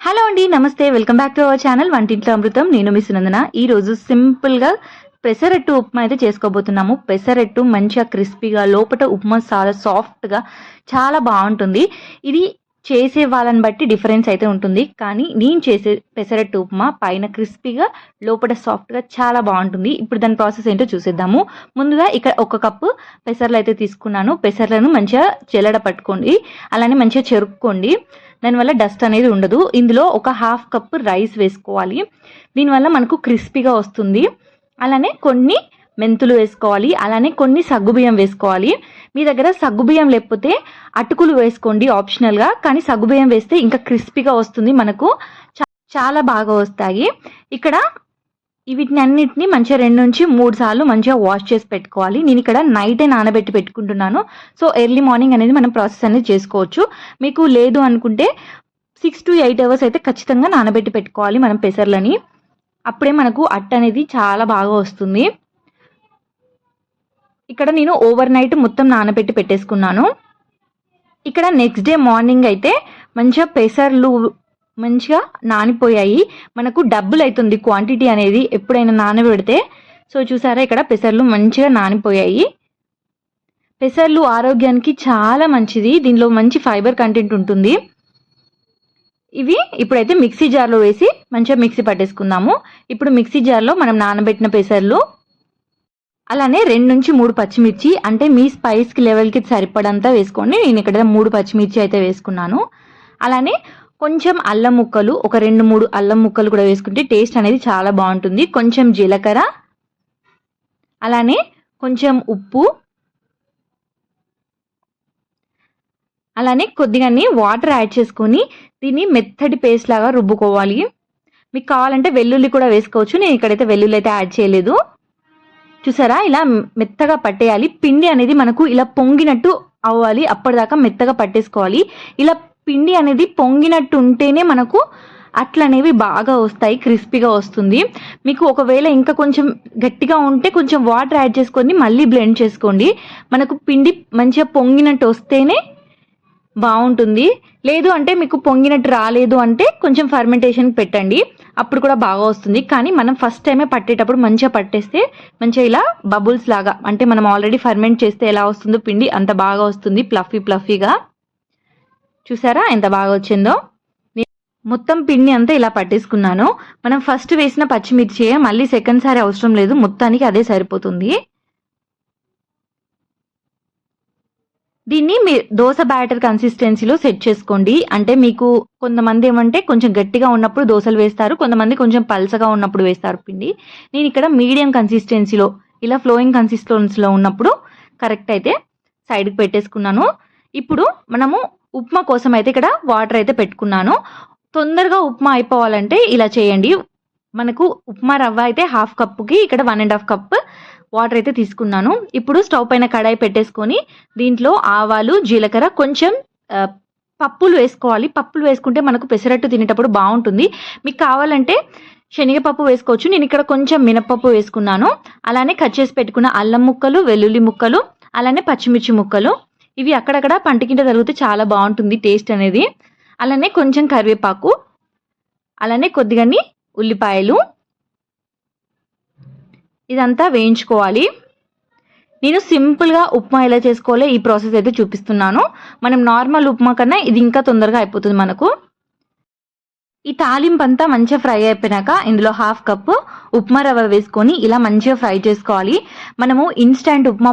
Hello అండి నమస్తే. Welcome back to our channel వంటింట్లో అమృతం. నేను మీ సునందన. ఈ రోజు సింపుల్గా పెసరట్టు ఉప్మా అయితే చేసుకోబోతున్నాము. పెసరట్టు మంచిగా క్రిస్పీగా లోపల ఉప్మా చాలా సాఫ్ట్గా చాలా బాగుంటుంది. ఇది చేసే వాళ్ళని బట్టి డిఫరెన్స్ అయితే ఉంటుంది. కానీ నేను చేసే పెసరట్టు ఉప్మా పైన క్రిస్పీగా లోపల సాఫ్ట్గా చాలా బాగుంటుంది. ఇప్పుడు దాని ప్రాసెస్ ఏంటో చూసేద్దాము. ముందుగా ఇక్కడ ఒక కప్పు పెసర్లు అయితే తీసుకున్నాను. పెసర్లను మంచిగా చెల్లడ పట్టుకోండి. అలానే మంచిగా చెరుక్కోండి. దానివల్ల డస్ట్ అనేది ఉండదు. ఇందులో ఒక హాఫ్ కప్ రైస్ వేసుకోవాలి. దీనివల్ల మనకు క్రిస్పీగా వస్తుంది. అలానే కొన్ని మెంతులు వేసుకోవాలి అలానే కొన్ని సగ్గుబియ్యం వేసుకోవాలి. మీ దగ్గర సగ్గుబియ్యం లేకపోతే అటుకులు వేసుకోండి ఆప్షనల్గా కానీ సగ్గుబియ్యం వేస్తే ఇంకా క్రిస్పీగా వస్తుంది మనకు. చాలా బాగా వస్తాయి. ఇక్కడ వీటిని అన్నిటిని మంచిగా రెండు నుంచి మూడు సార్లు మంచిగా వాష్ చేసి పెట్టుకోవాలి. నేను ఇక్కడ నైటే నానబెట్టి పెట్టుకుంటున్నాను. సో ఎర్లీ మార్నింగ్ అనేది మనం ప్రాసెస్ అనేది చేసుకోవచ్చు. మీకు లేదు అనుకుంటే సిక్స్ టు ఎయిట్ అవర్స్ అయితే ఖచ్చితంగా నానబెట్టి పెట్టుకోవాలి మనం పెసర్లని. అప్పుడే మనకు అట్ట అనేది చాలా బాగా వస్తుంది. ఇక్కడ నేను ఓవర్ నైట్ మొత్తం నానబెట్టి పెట్టేసుకున్నాను. ఇక్కడ నెక్స్ట్ డే మార్నింగ్ అయితే మంచిగా పెసర్లు మంచిగా నానిపోయాయి. మనకు డబ్బులు అవుతుంది క్వాంటిటీ అనేది ఎప్పుడైనా నానబెడితే. సో చూసారా ఇక్కడ పెసర్లు మంచిగా నానిపోయాయి. పెసర్లు ఆరోగ్యానికి చాలా మంచిది. దీనిలో మంచి ఫైబర్ కంటెంట్ ఉంటుంది. ఇవి ఇప్పుడైతే మిక్సీ జార్లో వేసి మంచిగా మిక్సీ పట్టేసుకుందాము. ఇప్పుడు మిక్సీ జార్లో మనం నానబెట్టిన పెసర్లు అలానే రెండు నుంచి మూడు పచ్చిమిర్చి అంటే మీ స్పైస్కి లెవెల్కి సరిపడంతా వేసుకోండి. నేను ఇక్కడ మూడు పచ్చిమిర్చి అయితే వేసుకున్నాను. అలానే కొంచెం అల్లం ముక్కలు ఒక రెండు మూడు అల్లం ముక్కలు కూడా వేసుకుంటే టేస్ట్ అనేది చాలా బాగుంటుంది. కొంచెం జీలకర్ర అలానే కొంచెం ఉప్పు అలానే కొద్దిగానే వాటర్ యాడ్ చేసుకొని దీన్ని మెత్తటి పేస్ట్ లాగా రుబ్బుకోవాలి. మీకు కావాలంటే వెల్లుల్లి కూడా వేసుకోవచ్చు. నేను ఇక్కడైతే వెల్లుల్లి అయితే యాడ్ చేయలేదు. చూసారా? ఇలా మెత్తగా పట్టేయాలి. పిండి అనేది మనకు ఇలా పొంగినట్టు అవ్వాలి. అప్పటిదాకా మెత్తగా పట్టేసుకోవాలి. ఇలా పిండి అనేది పొంగినట్టు ఉంటేనే మనకు అట్లనేవి బాగా వస్తాయి. క్రిస్పీగా వస్తుంది. మీకు ఒకవేళ ఇంకా కొంచెం గట్టిగా ఉంటే కొంచెం వాటర్ యాడ్ చేసుకొని మళ్ళీ బ్లెండ్ చేసుకోండి. మనకు పిండి మంచిగా పొంగినట్టు వస్తేనే బాగుంటుంది. లేదు అంటే మీకు పొంగినట్టు రాలేదు అంటే కొంచెం ఫర్మెంటేషన్ పెట్టండి. అప్పుడు కూడా బాగా వస్తుంది. కానీ మనం ఫస్ట్ టైమే పట్టేటప్పుడు మంచిగా పట్టేస్తే మంచిగా ఇలా బబుల్స్ లాగా అంటే మనం ఆల్రెడీ ఫర్మెంట్ చేస్తే ఎలా వస్తుందో పిండి అంత బాగా వస్తుంది ప్లఫీ ప్లఫీగా చూసారా ఎంత బాగా వచ్చిందో? మొత్తం పిండి అంతా ఇలా పట్టేసుకున్నాను. మనం ఫస్ట్ వేసిన పచ్చిమిర్చి మళ్ళీ సెకండ్ సారి అవసరం లేదు. మొత్తానికి అదే సరిపోతుంది. దీన్ని మీ దోశ బ్యాటర్ కన్సిస్టెన్సీలో సెట్ చేసుకోండి. అంటే మీకు కొంతమంది ఏమంటే కొంచెం గట్టిగా ఉన్నప్పుడు దోశలు వేస్తారు కొంతమంది కొంచెం పల్చగా ఉన్నప్పుడు వేస్తారు పిండి. నేను ఇక్కడ మీడియం కన్సిస్టెన్సీలో ఇలా ఫ్లోయింగ్ కన్సిస్టెన్సీలో ఉన్నప్పుడు కరెక్ట్ అయితే సైడ్కి పెట్టేసుకున్నాను. ఇప్పుడు మనము ఉప్మా కోసం అయితే ఇక్కడ వాటర్ అయితే పెట్టుకున్నాను. తొందరగా ఉప్మా అయిపోవాలంటే ఇలా చేయండి. మనకు ఉప్మా రవ్వ అయితే హాఫ్ కప్పుకి ఇక్కడ one and half cup water అయితే తీసుకున్నాను. ఇప్పుడు స్టవ్ పైన కడాయి పెట్టేసుకొని దీంట్లో ఆవాలు జీలకర్ర కొంచెం పప్పులు వేసుకోవాలి. పప్పులు వేసుకుంటే మనకు పెసరట్టు తినేటప్పుడు బాగుంటుంది. మీకు కావాలంటే శనగపప్పు వేసుకోవచ్చు. నేను ఇక్కడ కొంచెం మినపప్పు వేసుకున్నాను. అలానే కట్ చేసి పెట్టుకున్న అల్లం ముక్కలు వెల్లుల్లి ముక్కలు అలానే పచ్చిమిర్చి ముక్కలు. ఇవి అక్కడక్కడ పంటికింట తగిలితే చాలా బాగుంటుంది టేస్ట్ అనేది. అలానే కొంచెం కరివేపాకు అలానే కొద్దిగాని ఉల్లిపాయలు ఇదంతా వేయించుకోవాలి. నేను సింపుల్గా ఉప్మా ఎలా చేసుకోవాలో ఈ ప్రాసెస్ అయితే చూపిస్తున్నాను. మనం నార్మల్ ఉప్మా కన్నా ఇది ఇంకా తొందరగా అయిపోతుంది మనకు. ఈ తాలింపు అంతా మంచిగా ఫ్రై అయిపోయినాక ఇందులో హాఫ్ కప్ ఉప్మా రవ్వ వేసుకొని ఇలా మంచిగా ఫ్రై చేసుకోవాలి. మనము ఇన్స్టంట్ ఉప్మా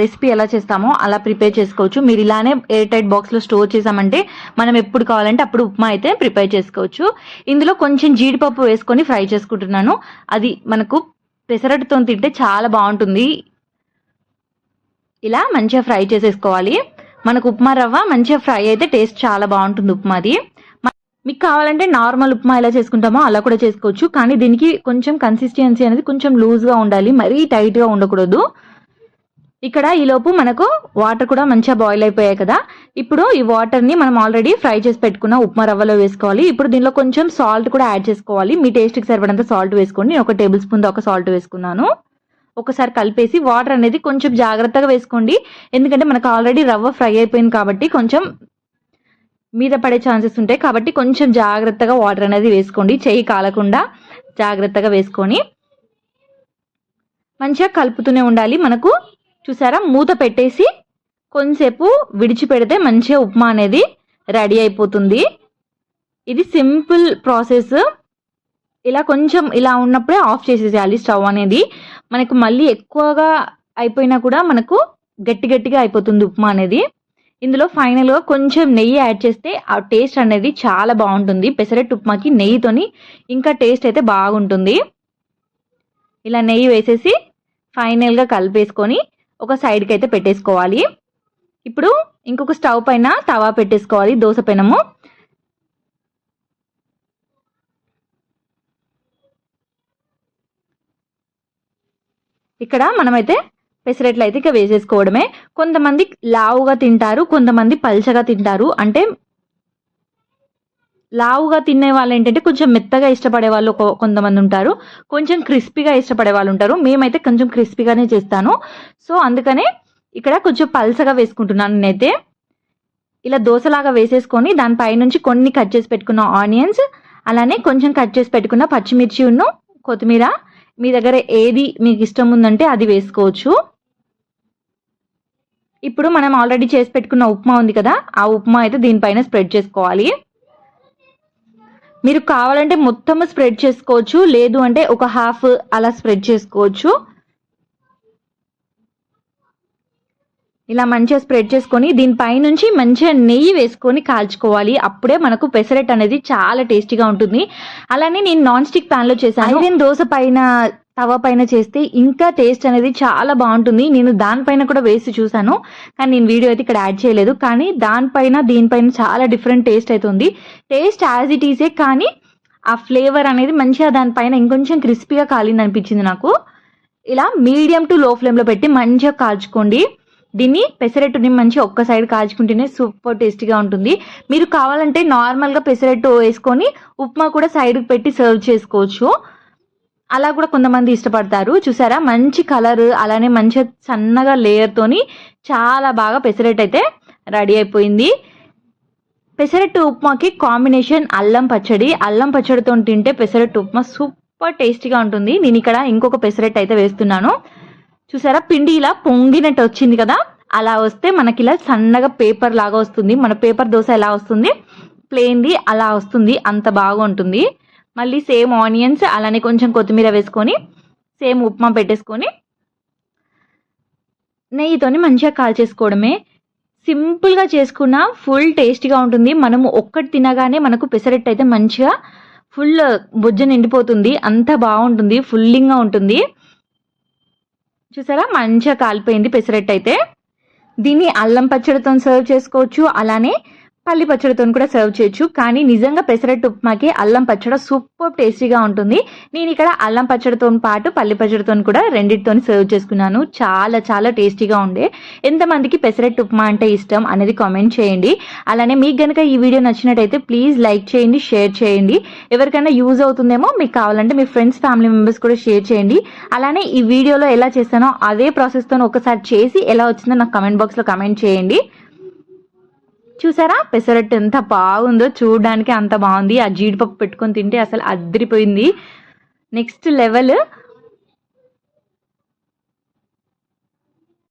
రెసిపీ ఎలా చేస్తామో అలా ప్రిపేర్ చేసుకోవచ్చు. మీరు ఇలానే ఎయిర్ టైట్ బాక్స్లో స్టోర్ చేసామంటే మనం ఎప్పుడు కావాలంటే అప్పుడు ఉప్మా అయితే ప్రిపేర్ చేసుకోవచ్చు. ఇందులో కొంచెం జీడిపప్పు వేసుకొని ఫ్రై చేసుకుంటున్నాను. అది మనకు పెసరట్టుతో తింటే చాలా బాగుంటుంది. ఇలా మంచిగా ఫ్రై చేసేసుకోవాలి. మనకు ఉప్మా రవ్వ మంచిగా ఫ్రై అయితే టేస్ట్ చాలా బాగుంటుంది ఉప్మాది. మీకు కావాలంటే నార్మల్ ఉప్మా ఎలా చేసుకుంటామో అలా కూడా చేసుకోవచ్చు. కానీ దీనికి కొంచెం కన్సిస్టెన్సీ అనేది కొంచెం లూజ్గా ఉండాలి. మరీ టైట్గా ఉండకూడదు. ఇక్కడ ఈలోపు మనకు వాటర్ కూడా మంచిగా బాయిల్ అయిపోయాయి కదా. ఇప్పుడు ఈ వాటర్ని మనం ఆల్రెడీ ఫ్రై చేసి పెట్టుకున్న ఉప్మా రవ్వలో వేసుకోవాలి. ఇప్పుడు దీనిలో కొంచెం సాల్ట్ కూడా యాడ్ చేసుకోవాలి. మీ టేస్ట్కి సరిపడంత సాల్ట్ వేసుకోండి. నేను ఒక టేబుల్ స్పూన్ దాకా సాల్ట్ వేసుకున్నాను. ఒకసారి కలిపేసి వాటర్ అనేది కొంచెం జాగ్రత్తగా వేసుకోండి. ఎందుకంటే మనకు ఆల్రెడీ రవ్వ ఫ్రై అయిపోయింది కాబట్టి కొంచెం మీద పడే ఛాన్సెస్ ఉంటాయి. కాబట్టి కొంచెం జాగ్రత్తగా వాటర్ అనేది వేసుకోండి. చెయ్యి కాలకుండా జాగ్రత్తగా వేసుకొని మంచిగా కలుపుతూనే ఉండాలి. మనకు చూసారా? మూత పెట్టేసి కొంతసేపు విడిచిపెడితే మంచిగా ఉప్మా అనేది రెడీ అయిపోతుంది. ఇది సింపుల్ ప్రాసెస్. ఇలా కొంచెం ఇలా ఉన్నప్పుడే ఆఫ్ చేసేసేయాలి స్టవ్ అనేది. మనకు మళ్ళీ ఎక్కువగా అయిపోయినా కూడా మనకు గట్టి గట్టిగా అయిపోతుంది ఉప్మా అనేది. ఇందులో ఫైనల్గా కొంచెం నెయ్యి యాడ్ చేస్తే ఆ టేస్ట్ అనేది చాలా బాగుంటుంది. పెసరట్టు ఉప్మాకి నెయ్యితోని ఇంకా టేస్ట్ అయితే బాగుంటుంది. ఇలా నెయ్యి వేసేసి ఫైనల్గా కలిపేసుకొని ఒక సైడ్కి అయితే పెట్టేసుకోవాలి. ఇప్పుడు ఇంకొక స్టవ్ పైన తవా పెట్టేసుకోవాలి దోశ పెనము. ఇక్కడ మనమైతే పెసరట్లు అయితే ఇక వేసేసుకోవడమే. కొంతమంది లావుగా తింటారు కొంతమంది పల్చగా తింటారు. అంటే లావుగా తినే వాళ్ళు ఏంటంటే కొంచెం మెత్తగా ఇష్టపడే వాళ్ళు కొ- కొంతమంది ఉంటారు. కొంచెం క్రిస్పీగా ఇష్టపడే వాళ్ళు ఉంటారు. మేమైతే కొంచెం క్రిస్పీగానే చేస్తాను. సో అందుకనే ఇక్కడ కొంచెం పల్చగా వేసుకుంటున్నాను నేనైతే. ఇలా దోశలాగా వేసేసుకొని దానిపై నుంచి కొన్ని కట్ చేసి పెట్టుకున్న ఆనియన్స్ అలానే కొంచెం కట్ చేసి పెట్టుకున్న పచ్చిమిర్చి ఉన్ను కొత్తిమీర. మీ దగ్గర ఏది మీకు ఇష్టం ఉందంటే అది వేసుకోవచ్చు. ఇప్పుడు మనం ఆల్రెడీ చేసి పెట్టుకున్న ఉప్మా ఉంది కదా ఆ ఉప్మా అయితే దీనిపైన స్ప్రెడ్ చేసుకోవాలి. మీరు కావాలంటే మొత్తం స్ప్రెడ్ చేసుకోవచ్చు. లేదు అంటే ఒక హాఫ్ అలా స్ప్రెడ్ చేసుకోవచ్చు. ఇలా మంచిగా స్ప్రెడ్ చేసుకొని దీనిపై నుంచి మంచిగా నెయ్యి వేసుకొని కాల్చుకోవాలి. అప్పుడే మనకు పెసరెట్ అనేది చాలా టేస్టీగా ఉంటుంది. అలానే నేను నాన్ స్టిక్ ప్యాన్లో చేశాను. ఐరన్ దోశ పైన తవ పైన చేస్తే ఇంకా టేస్ట్ అనేది చాలా బాగుంటుంది. నేను దానిపైన కూడా వేసి చూసాను కానీ నేను వీడియో అయితే ఇక్కడ యాడ్ చేయలేదు. కానీ దానిపైన దీనిపైన చాలా డిఫరెంట్ టేస్ట్ అవుతుంది టేస్ట్ యాజ్ ఇట్ ఈజే కానీ ఆ ఫ్లేవర్ అనేది మంచిగా దానిపైన ఇంకొంచెం క్రిస్పీగా కాలింది అనిపించింది నాకు. ఇలా మీడియం టు లో ఫ్లేమ్లో పెట్టి మంచిగా కాల్చుకోండి. దీన్ని పెసరట్టుని మంచి ఒక్క సైడ్ కాల్చుకుంటేనే సూపర్ టేస్టీగా ఉంటుంది. మీరు కావాలంటే నార్మల్గా పెసరట్టు వేసుకొని ఉప్మా కూడా సైడ్కి పెట్టి సర్వ్ చేసుకోవచ్చు. అలా కూడా కొంతమంది ఇష్టపడతారు. చూసారా? మంచి కలర్ అలానే మంచిగా సన్నగా లేయర్తోని చాలా బాగా పెసరట్టు అయితే రెడీ అయిపోయింది. పెసరట్టు ఉప్మాకి కాంబినేషన్ అల్లం పచ్చడి. అల్లం పచ్చడితో తింటే పెసరట్టు ఉప్మా సూపర్ టేస్టీగా ఉంటుంది. నేను ఇక్కడ ఇంకొక పెసరట్టు అయితే వేస్తున్నాను. చూసారా? పిండి ఇలా పొంగినట్టు వచ్చింది కదా? అలా వస్తే మనకి ఇలా సన్నగా పేపర్ లాగా వస్తుంది. మన పేపర్ దోశ ఎలా వస్తుంది? ప్లేన్ది అలా వస్తుంది. అంత బాగా ఉంటుంది మళ్ళీ సేమ్ ఆనియన్స్ అలానే కొంచెం కొత్తిమీర వేసుకొని సేమ్ ఉప్మా పెట్టేసుకొని నెయ్యితోని మంచిగా కాల్చేసుకోవడమే. సింపుల్గా చేసుకున్న ఫుల్ టేస్టీగా ఉంటుంది. మనము ఒక్కటి తినగానే మనకు పెసరట్టు అయితే మంచిగా ఫుల్ బుజ్జ నిండిపోతుంది. అంత బాగుంటుంది ఫుల్లింగ్గా ఉంటుంది. చూసారా? మంచిగా కాలిపోయింది పెసరట్టు అయితే. దీన్ని అల్లం పచ్చడితో సర్వ్ చేసుకోవచ్చు. అలానే పల్లి పచ్చడితో కూడా సర్వ్ చేయొచ్చు. కానీ నిజంగా పెసరట్టు ఉప్మాకి అల్లం పచ్చడి సూపర్ టేస్టీగా ఉంటుంది. నేను ఇక్కడ అల్లం పచ్చడితో పాటు పల్లి పచ్చడితో కూడా రెండింటితో సర్వ్ చేసుకున్నాను. చాలా చాలా టేస్టీగా ఉండే. ఎంతమందికి పెసరట్టు ఉప్మా అంటే ఇష్టం అనేది కామెంట్ చేయండి. అలానే మీకు కనుక ఈ వీడియో నచ్చినట్టయితే ప్లీజ్ లైక్ చేయండి షేర్ చేయండి. ఎవరికైనా యూజ్ అవుతుందేమో మీకు కావాలంటే మీ ఫ్రెండ్స్ ఫ్యామిలీ మెంబర్స్ కూడా షేర్ చేయండి. అలానే ఈ వీడియోలో ఎలా చేస్తానో అదే ప్రాసెస్తో ఒకసారి చేసి ఎలా వచ్చిందో నాకు కమెంట్ బాక్స్లో కమెంట్ చేయండి. చూసారా? పెసరట్టు ఎంత బాగుందో చూడడానికి అంత బాగుంది. ఆ జీడిపప్పు పెట్టుకొని తింటే అసలు అద్దరిపోయింది నెక్స్ట్ లెవెల్